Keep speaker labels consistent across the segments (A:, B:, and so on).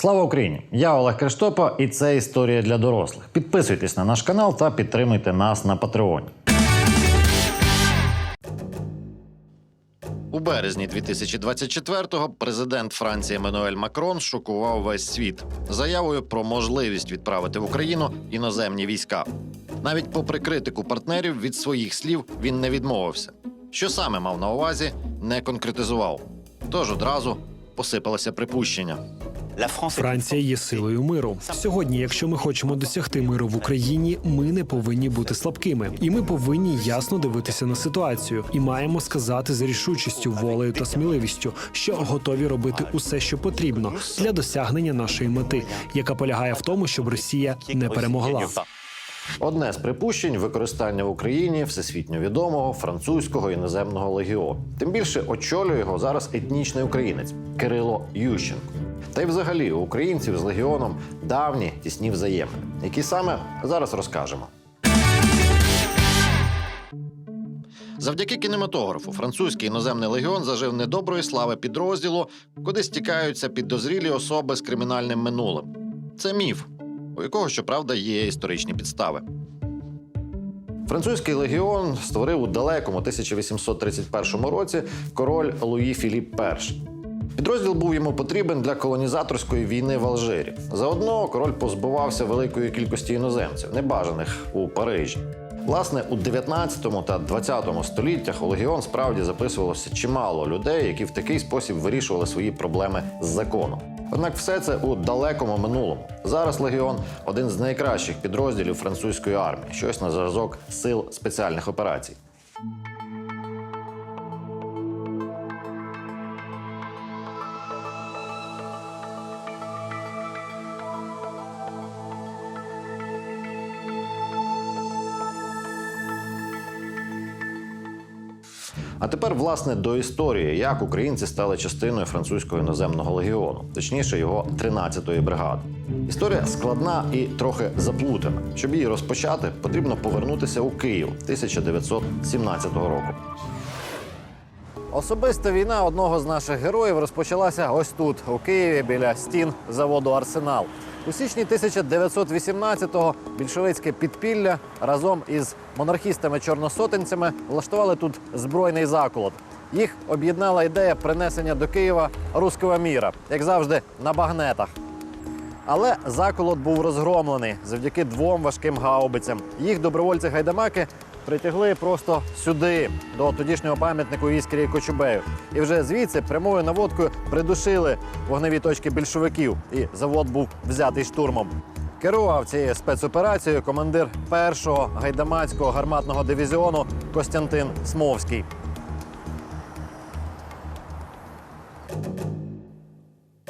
A: Слава Україні! Я Олег Криштопа, і це історія для дорослих. Підписуйтесь на наш канал та підтримуйте нас на Патреоні. У березні 2024-го президент Франції Еммануель Макрон шокував весь світ заявою про можливість відправити в Україну іноземні війська. Навіть попри критику партнерів від своїх слів він не відмовився. Що саме мав на увазі, не конкретизував. Тож одразу посипалося припущення.
B: Франція є силою миру. Сьогодні, якщо ми хочемо досягти миру в Україні, ми не повинні бути слабкими, і ми повинні ясно дивитися на ситуацію і маємо сказати з рішучістю, волею та сміливістю, що готові робити усе, що потрібно для досягнення нашої мети, яка полягає в тому, щоб Росія не перемогла.
A: Одне з припущень використання в Україні всесвітньо відомого французького іноземного легіону. Тим більше очолює його зараз етнічний українець Кирило Ющенко. Та й взагалі у українців з легіоном давні тісні взаємини, які саме зараз розкажемо. Завдяки кінематографу французький іноземний легіон зажив недоброї слави підрозділу, куди стікаються підозрілі особи з кримінальним минулим. Це міф, у якого, щоправда, є історичні підстави. Французький легіон створив у далекому 1831 році король Луї Філіп І. Підрозділ був йому потрібен для колонізаторської війни в Алжирі. Заодно король позбувався великої кількості іноземців, небажаних у Парижі. Власне, у 19 та 20 століттях у легіон справді записувалося чимало людей, які в такий спосіб вирішували свої проблеми з законом. Однак все це у далекому минулому. Зараз легіон один з найкращих підрозділів французької армії, щось на зразок сил спеціальних операцій. А тепер, власне, до історії, як українці стали частиною французького іноземного легіону, точніше його 13-ї бригади. Історія складна і трохи заплутана. Щоб її розпочати, потрібно повернутися у Київ 1917 року. Особиста війна одного з наших героїв розпочалася ось тут, у Києві, біля стін заводу Арсенал. У січні 1918-го більшовицьке підпілля разом із монархістами-чорносотенцями влаштували тут збройний заколот. Їх об'єднала ідея принесення до Києва руського міра, як завжди, на багнетах. Але заколот був розгромлений завдяки двом важким гаубицям. Їх добровольці-гайдамаки притягли просто сюди, до тодішнього пам'ятнику Іскрі Кочубею. І вже звідси прямою наводкою придушили вогневі точки більшовиків, і завод був взятий штурмом. Керував цією спецоперацією командир першого гайдамацького гарматного дивізіону Костянтин Смовський.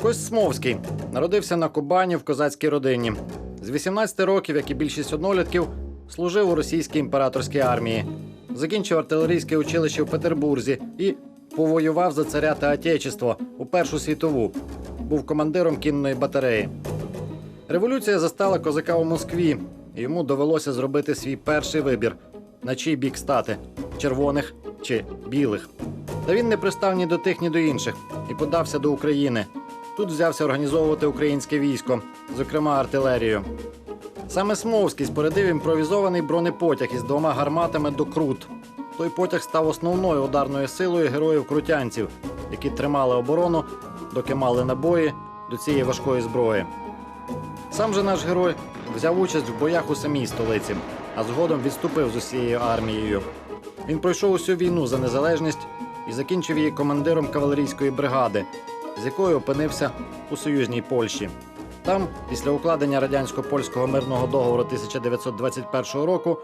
A: Кость Смовський народився на Кубані в козацькій родині. З 18 років, як і більшість однолітків, служив у російській імператорській армії. Закінчив артилерійське училище в Петербурзі і повоював за царя та отечество у Першу світову. Був командиром кінної батареї. Революція застала козака у Москві, йому довелося зробити свій перший вибір: на чий бік стати червоних чи білих. Та він не пристав ні до тих, ні до інших і подався до України. Тут взявся організовувати українське військо, зокрема артилерію. Саме Смовський спорядив імпровізований бронепотяг із двома гарматами до Крут. Той потяг став основною ударною силою героїв крутянців, які тримали оборону, доки мали набої до цієї важкої зброї. Сам же наш герой взяв участь в боях у самій столиці, а згодом відступив з усією армією. Він пройшов усю війну за незалежність і закінчив її командиром кавалерійської бригади, з якою опинився у союзній Польщі. Там, після укладення радянсько-польського мирного договору 1921 року,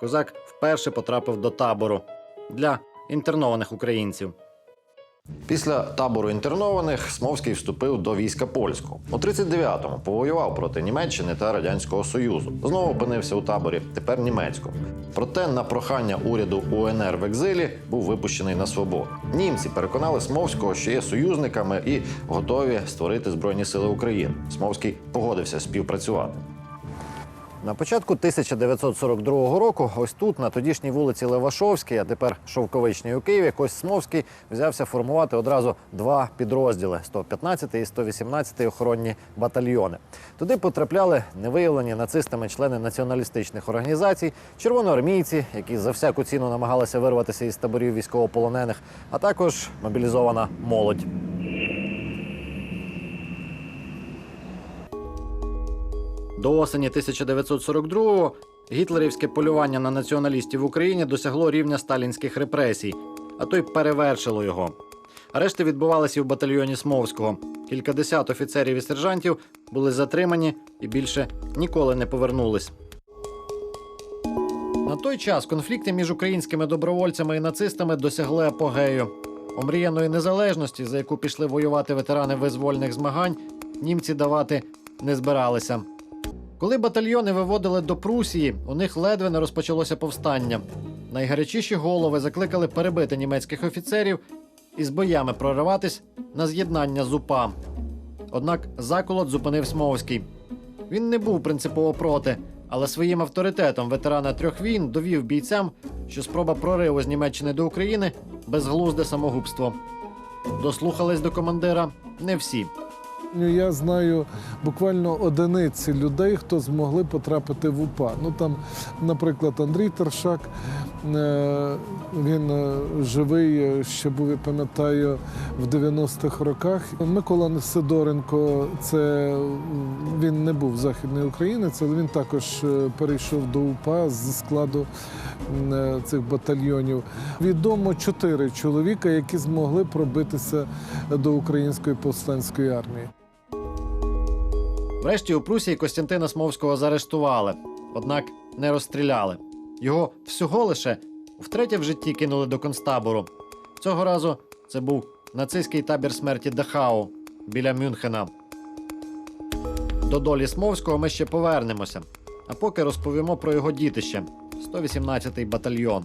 A: козак вперше потрапив до табору для інтернованих українців. Після табору інтернованих Смовський вступив до війська польського. У 39-му повоював проти Німеччини та Радянського Союзу. Знову опинився у таборі, тепер німецькому. Проте на прохання уряду УНР в екзилі був випущений на свободу. Німці переконали Смовського, що є союзниками і готові створити Збройні Сили України. Смовський погодився співпрацювати. На початку 1942 року, ось тут, на тодішній вулиці Левашовській, а тепер Шовковичній у Києві, Кость Смовський взявся формувати одразу два підрозділи 115 і 118 охоронні батальйони. Туди потрапляли невиявлені нацистами члени націоналістичних організацій, червоноармійці, які за всяку ціну намагалися вирватися із таборів військовополонених, а також мобілізована молодь. До осені 1942-го гітлерівське полювання на націоналістів в Україні досягло рівня сталінських репресій, а то й перевершило його. Арешти відбувалися і в батальйоні Смовського. Кількадесят офіцерів і сержантів були затримані і більше ніколи не повернулись. На той час конфлікти між українськими добровольцями і нацистами досягли апогею. Омріяної незалежності, за яку пішли воювати ветерани визвольних змагань, німці давати не збиралися. Коли батальйони виводили до Прусії, у них ледве не розпочалося повстання. Найгарячіші голови закликали перебити німецьких офіцерів і з боями прориватись на з'єднання з УПА. Однак заколот зупинив Смовський. Він не був принципово проти, але своїм авторитетом ветерана трьох війн довів бійцям, що спроба прориву з Німеччини до України безглузде самогубство. Дослухались до командира не всі.
C: Я знаю буквально одиниці людей, хто змогли потрапити в УПА. Ну там, наприклад, Андрій Тершак, е, він е, живий, е, ще був, я пам'ятаю, в 90-х роках. Микола Сидоренко, це він не був західний українець, але він також перейшов до УПА з складу цих батальйонів. Відомо чотири чоловіка, які змогли пробитися до української повстанської армії.
A: Врешті у Прусії Костянтина Смовського заарештували, однак не розстріляли. Його всього лише втретє в житті кинули до концтабору. Цього разу це був нацистський табір смерті Дахау біля Мюнхена. До долі Смовського ми ще повернемося. А поки розповімо про його дітище 118-й батальйон.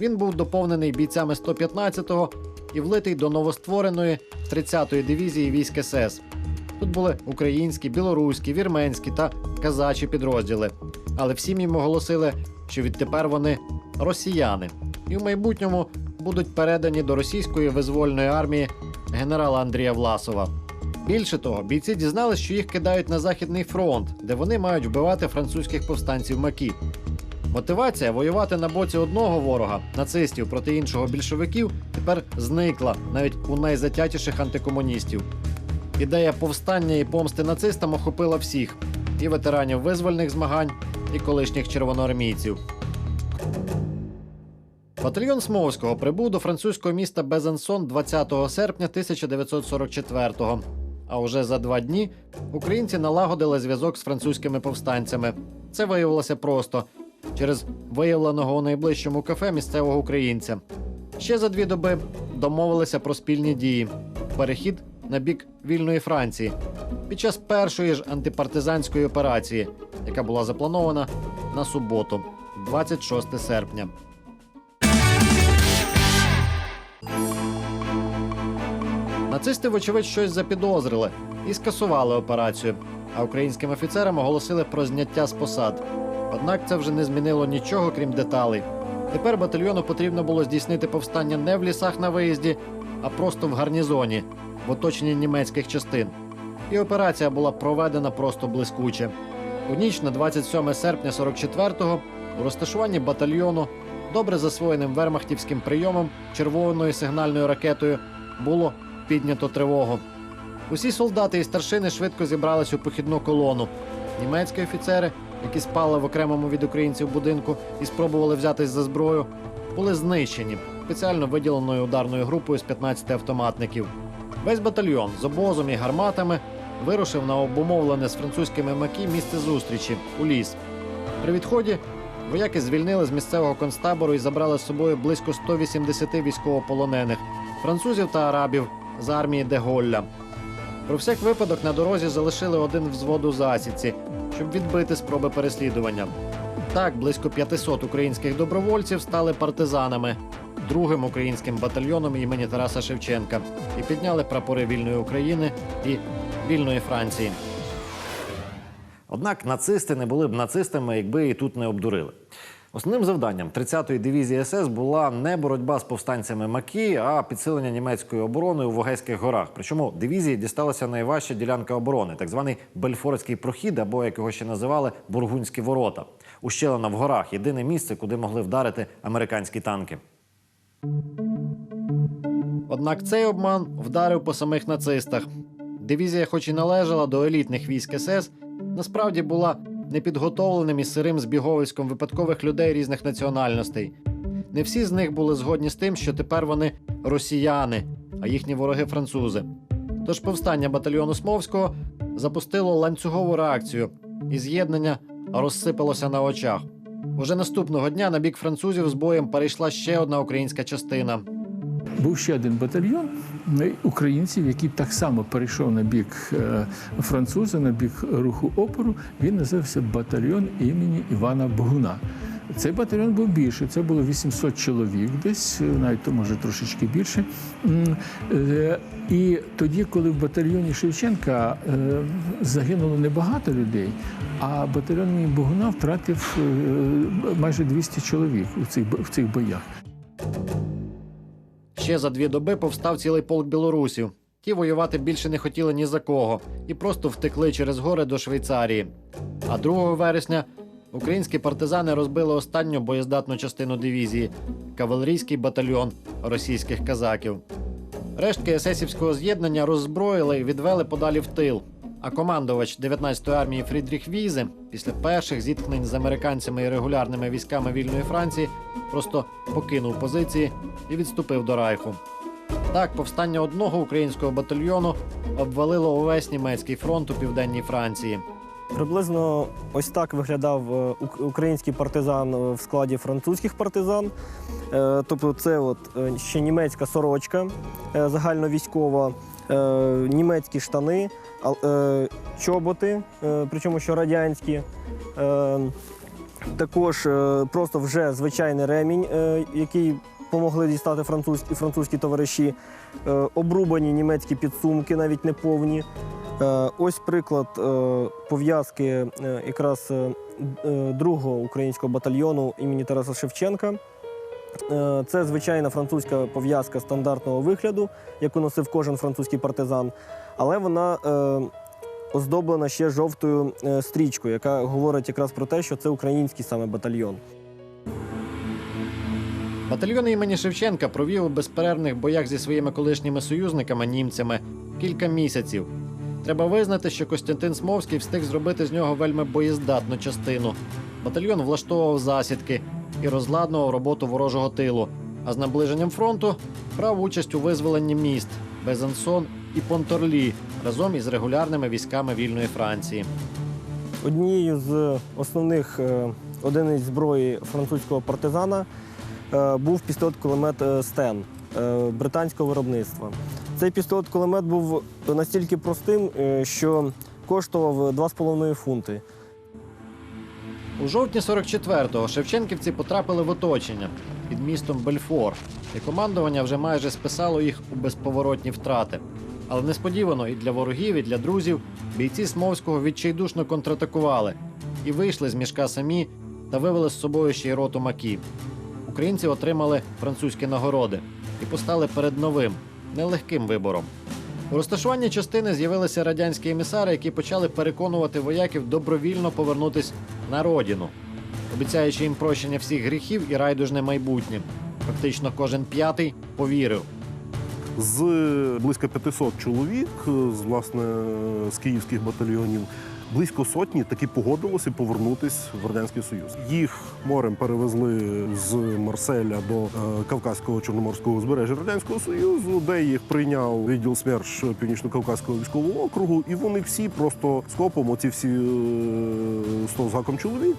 A: Він був доповнений бійцями 115-го і влитий до новоствореної 30-ї дивізії військ СС. Тут були українські, білоруські, вірменські та казачі підрозділи. Але всім їм оголосили, що відтепер вони росіяни, і в майбутньому будуть передані до російської визвольної армії генерала Андрія Власова. Більше того, бійці дізналися, що їх кидають на західний фронт, де вони мають вбивати французьких повстанців Макі. Мотивація воювати на боці одного ворога, нацистів проти іншого більшовиків, тепер зникла навіть у найзатятіших антикомуністів. Ідея повстання і помсти нацистам охопила всіх і ветеранів визвольних змагань, і колишніх червоноармійців. Батальйон Смовського прибув до французького міста Безансон 20 серпня 1944-го. А уже за два дні українці налагодили зв'язок з французькими повстанцями. Це виявилося просто через виявленого у найближчому кафе місцевого українця. Ще за дві доби домовилися про спільні дії. Перехід на бік вільної Франції під час першої ж антипартизанської операції, яка була запланована на суботу, 26 серпня. Нацисти, вочевидь, щось запідозрили і скасували операцію, а українським офіцерам оголосили про зняття з посад. Однак це вже не змінило нічого, крім деталей. Тепер батальйону потрібно було здійснити повстання не в лісах на виїзді, а просто в гарнізоні, в оточенні німецьких частин. І операція була проведена просто блискуче. У ніч на 27 серпня 44-го у розташуванні батальйону, добре засвоєним вермахтівським прийомом червоною сигнальною ракетою, було піднято тривогу. Усі солдати і старшини швидко зібрались у похідну колону. Німецькі офіцери, які спали в окремому від українців будинку і спробували взятись за зброю, були знищені спеціально виділеною ударною групою з 15 автоматників. Весь батальйон з обозом і гарматами вирушив на обумовлене з французькими макі місце зустрічі у ліс. При відході вояки звільнили з місцевого концтабору і забрали з собою близько 180 військовополонених французів та арабів з армії Деголля. Про всяк випадок на дорозі залишили один взвод у засідці, щоб відбити спроби переслідування. Так, близько 500 українських добровольців стали партизанами, другим українським батальйоном імені Тараса Шевченка і підняли прапори вільної України і вільної Франції. Однак нацисти не були б нацистами, якби і тут не обдурили. Основним завданням 30-ї дивізії СС була не боротьба з повстанцями Макі, а підсилення німецької оборони у Вогезьких горах. Причому дивізії дісталася найважча ділянка оборони, так званий Бельфорський прохід, або як його ще називали Бургунські ворота. Ущелина в горах єдине місце, куди могли вдарити американські танки. Однак цей обман вдарив по самих нацистах. Дивізія, хоч і належала до елітних військ СС, насправді була непідготовленим і сирим збіговиськом випадкових людей різних національностей. Не всі з них були згодні з тим, що тепер вони росіяни, а їхні вороги французи. Тож повстання батальйону Смовського запустило ланцюгову реакцію, і з'єднання розсипалося на очах. Уже наступного дня на бік французів з боєм перейшла ще одна українська частина.
D: Був ще один батальйон е, українців, який так само перейшов на бік е, француза, на бік руху опору. Він називався батальйон імені Івана Богуна. Цей батальйон був більший, це було 800 чоловік, десь е, навіть може трошечки більше. Е, І тоді, коли в батальйоні Шевченка е, загинуло небагато людей, а батальйон імені Богуна втратив майже 200 чоловік у цих в цих боях.
A: Ще за дві доби повстав цілий полк білорусів. Ті воювати більше не хотіли ні за кого і просто втекли через гори до Швейцарії. А 2 вересня українські партизани розбили останню боєздатну частину дивізії кавалерійський батальйон російських казаків. Рештки есесівського з'єднання роззброїли і відвели подалі в тил. А командувач 19-ї армії Фрідріх Візе після перших зіткнень з американцями і регулярними військами вільної Франції просто покинув позиції і відступив до Райху. Так, повстання одного українського батальйону обвалило увесь німецький фронт у південній Франції.
E: Приблизно ось так виглядав е, український партизан е, в складі французьких партизан. Е, Тобто, це от ще німецька сорочка загальновійськова, німецькі штани, чоботи, причому що радянські. Також просто вже звичайний ремінь, який помогли дістати французькі, французькі товариші, обрубані німецькі підсумки, навіть не повні. Е, Ось приклад е, пов'язки е, якраз е, е, другого українського батальйону імені Тараса Шевченка. Е, Це звичайна французька пов'язка стандартного вигляду, яку носив кожен французький партизан, але вона е, оздоблена ще жовтою е, стрічкою, яка говорить якраз про те, що це український саме батальйон.
A: Батальйон імені Шевченка провів у безперервних боях зі своїми колишніми союзниками німцями кілька місяців. Треба визнати, що Костянтин Смовський встиг зробити з нього вельми боєздатну частину. Батальйон влаштовував засідки і розладнував роботу ворожого тилу. А з наближенням фронту брав участь у визволенні міст Безансон і Понторлі разом із регулярними військами вільної Франції.
E: Однією з основних е, одиниць зброї французького партизана е, був пістолет-кулемет е, Стен британського виробництва. Цей пістолет-кулемет був настільки простим, е, що коштував 2,5 фунти.
A: У жовтні 44-го шевченківці потрапили в оточення під містом Бельфор, і командування вже майже списало їх у безповоротні втрати. Але несподівано і для ворогів, і для друзів бійці Смовського відчайдушно контратакували і вийшли з мішка самі та вивели з собою ще й роту маків. Українці отримали французькі нагороди і постали перед новим, нелегким вибором. У розташуванні частини з'явилися радянські емісари, які почали переконувати вояків добровільно повернутись на родину, обіцяючи їм прощення всіх гріхів і райдужне майбутнє. Фактично кожен п'ятий повірив.
F: з близько 500 чоловік, з власне з київських батальйонів. Близько сотні таки погодилося повернутись в радянський союз. Їх морем перевезли з Марселя до е, Кавказького чорноморського узбережжя радянського союзу, де їх прийняв відділ СМЕРШ північно-кавказького військового округу. І вони всі просто скопом, оці всі е, 100 з гаком чоловік,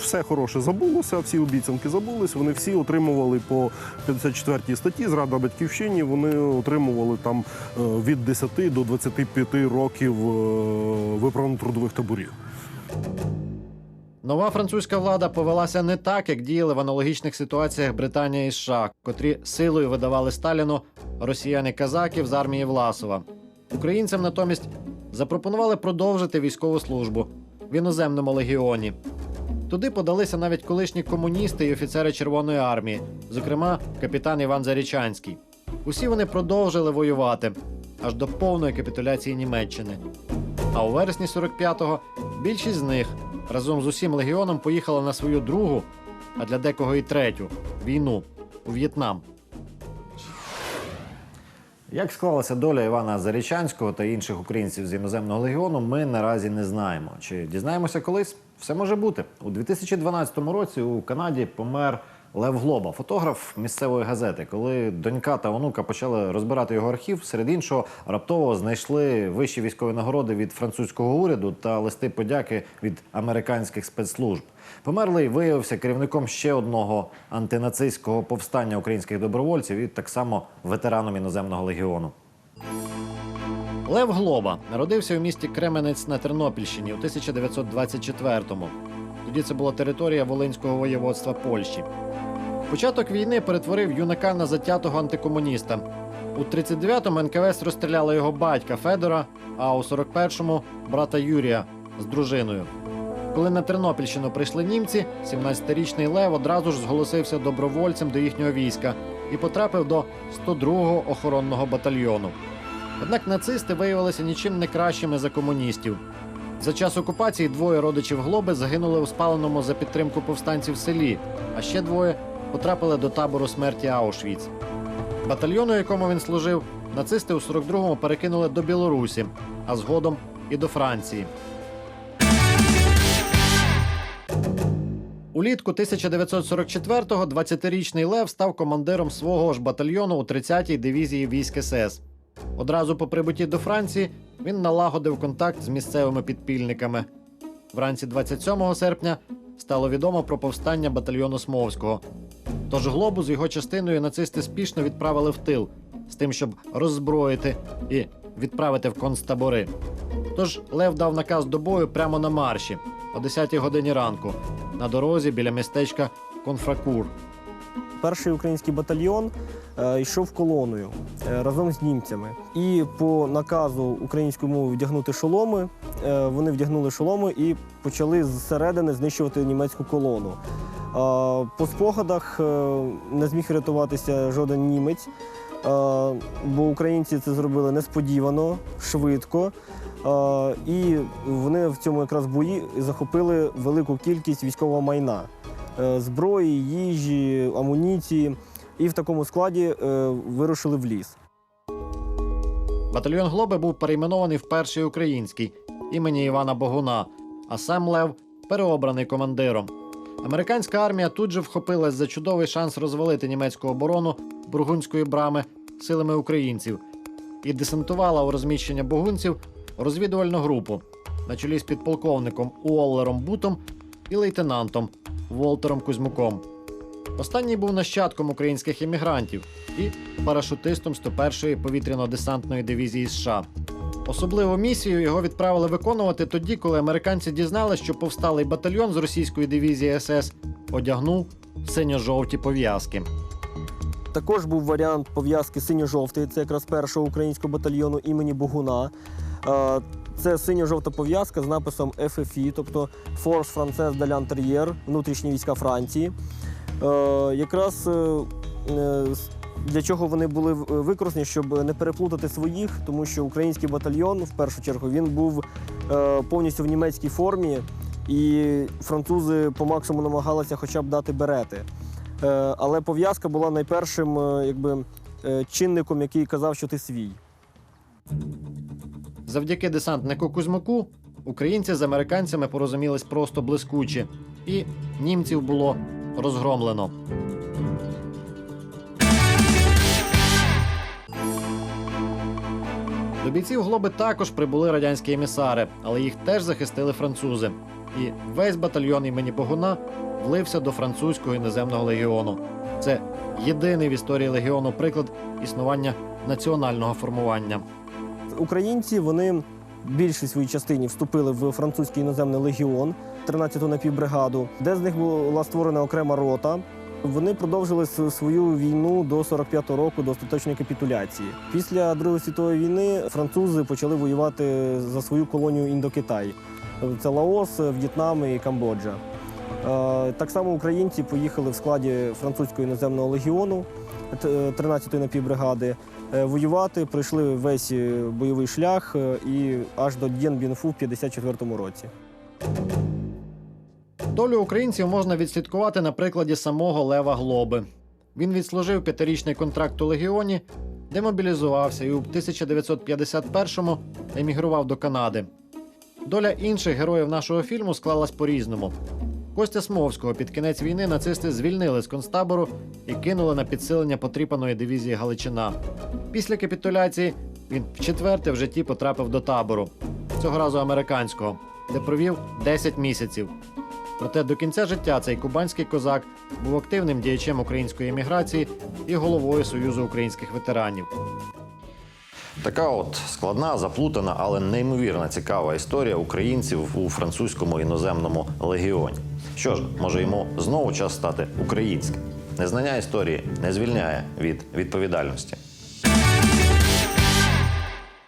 F: все хороше забулося, всі обіцянки забулись. Вони всі отримували по 54 статті зрада батьківщині. Вони отримували там е, від 10 до 25 років виправно трудових таборів.
A: Нова французька влада повелася не так, як діяли в аналогічних ситуаціях Британія і США, котрі силою видавали Сталіну росіяни казаків з армії Власова. Українцям натомість запропонували продовжити військову службу, в іноземному легіоні. Туди подалися навіть колишні комуністи і офіцери Червоної армії, зокрема капітан Іван Зарічанський. Усі вони продовжили воювати аж до повної капітуляції Німеччини. А у вересні 45-го більшість з них разом з усім легіоном поїхала на свою другу, а для декого і третю війну у В'єтнам. Як склалася доля Івана Зарічанського та інших українців з іноземного легіону, ми наразі не знаємо. Чи дізнаємося колись? Все може бути. У 2012 році у Канаді помер Лев Глоба, фотограф місцевої газети. Коли донька та онука почали розбирати його архів, серед іншого раптово знайшли вищі військові нагороди від французького уряду та листи подяки від американських спецслужб. Померлий виявився керівником ще одного антинацистського повстання українських добровольців і так само ветераном іноземного легіону. Лев Глоба народився у місті Кременець на Тернопільщині у 1924-му. Тоді це була територія Волинського воєводства Польщі. Початок війни перетворив юнака на затятого антикомуніста. У 39-му НКВС розстріляли його батька Федора, а у 41-му брата Юрія з дружиною. Коли на Тернопільщину прийшли німці, 17-річний Лев одразу ж зголосився добровольцем до їхнього війська і потрапив до 102-го охоронного батальйону. Однак нацисти виявилися нічим не кращими за комуністів. За час окупації двоє родичів Глоби загинули у спаленому за підтримку повстанців селі, а ще двоє потрапили до табору смерті Аушвіц. Батальйону, якому він служив, нацисти у 42-му перекинули до Білорусі, а згодом і до Франції. Улітку 1944-го 20-річний Лев став командиром свого ж батальйону у 30-й дивізії військ СС. Одразу по прибутті до Франції він налагодив контакт з місцевими підпільниками. Вранці 27 серпня стало відомо про повстання батальйону Смовського. Тож глобу з його частиною нацисти спішно відправили в тил з тим, щоб роззброїти і відправити в концтабори. Тож Лев дав наказ до бою прямо на марші о 10 годині ранку на дорозі біля містечка Конфракур.
E: Перший український батальйон е, йшов колоною е, разом з німцями. І по наказу української мови вдягнути шоломи, е, вони вдягнули шоломи і почали зсередини знищувати німецьку колону. По спогадах не зміг врятуватися жоден німець, бо українці це зробили несподівано, швидко. І вони в цьому якраз бої захопили велику кількість військового майна зброї, їжі, амуніції. І в такому складі е, вирушили в ліс.
A: Батальйон Глоби був перейменований в перший український імені Івана Богуна, а сам Лев переобраний командиром. Американська армія тут же вхопилась за чудовий шанс розвалити німецьку оборону Бургунської брами силами українців і десантувала у розміщення богунців розвідувальну групу на чолі з підполковником Уоллером Бутом і лейтенантом Волтером Кузьмуком. Останній був нащадком українських емігрантів і парашутистом 101-ї повітряно-десантної дивізії США. Особливу місію його відправили виконувати тоді, коли американці дізналися, що повсталий батальйон з російської дивізії СС одягнув синьо-жовті пов'язки.
E: Також був варіант пов'язки синьо-жовтої, це якраз першого українського батальйону імені Богуна. Це синьо-жовта пов'язка з написом FFI, тобто Force Française de l'Intérieur, внутрішні війська Франції. Е, Якраз е, е, для чого вони були використані, щоб не переплутати своїх, тому що український батальйон, в першу чергу, він був е, повністю в німецькій формі, і французи по максимуму намагалися хоча б дати берети. Е, Але пов'язка була найпершим е, якби, е, чинником, який казав, що ти свій.
A: Завдяки десантнику Кузьмаку українці з американцями порозумілись просто блискуче, і німців було розгромлено. До бійців глоби також прибули радянські емісари, але їх теж захистили французи. І весь батальйон імені Богуна влився до французького іноземного легіону. Це єдиний в історії легіону приклад існування національного формування.
E: Українці вони більшій своїй частині вступили в французький іноземний легіон, 13-ту напівбригаду, де з них була створена окрема рота. Вони продовжили свою війну до 45-го року, до остаточної капітуляції. Після Другої світової війни французи почали воювати за свою колонію Індокитай. Це Лаос, В'єтнам і Камбоджа. Е, Так само українці поїхали в складі французького іноземного легіону 13-ї напівбригади е, воювати, пройшли весь е, бойовий шлях е, і аж до Д'єнбінфу в 54-му році.
A: Долю українців можна відслідкувати на прикладі самого Лева Глоби. Він відслужив п'ятирічний контракт у легіоні, демобілізувався і у 1951-му емігрував до Канади. Доля інших героїв нашого фільму склалась по-різному. Костя Смовського під кінець війни нацисти звільнили з концтабору і кинули на підсилення потріпаної дивізії Галичина. Після капітуляції він вчетверте в житті потрапив до табору, цього разу американського, де провів 10 місяців. Проте до кінця життя цей кубанський козак був активним діячем української еміграції і головою Союзу українських ветеранів.
G: Така от складна, заплутана, але неймовірно цікава історія українців у французькому іноземному легіоні. Що ж, може йому знову час стати українським. Незнання історії не звільняє від відповідальності.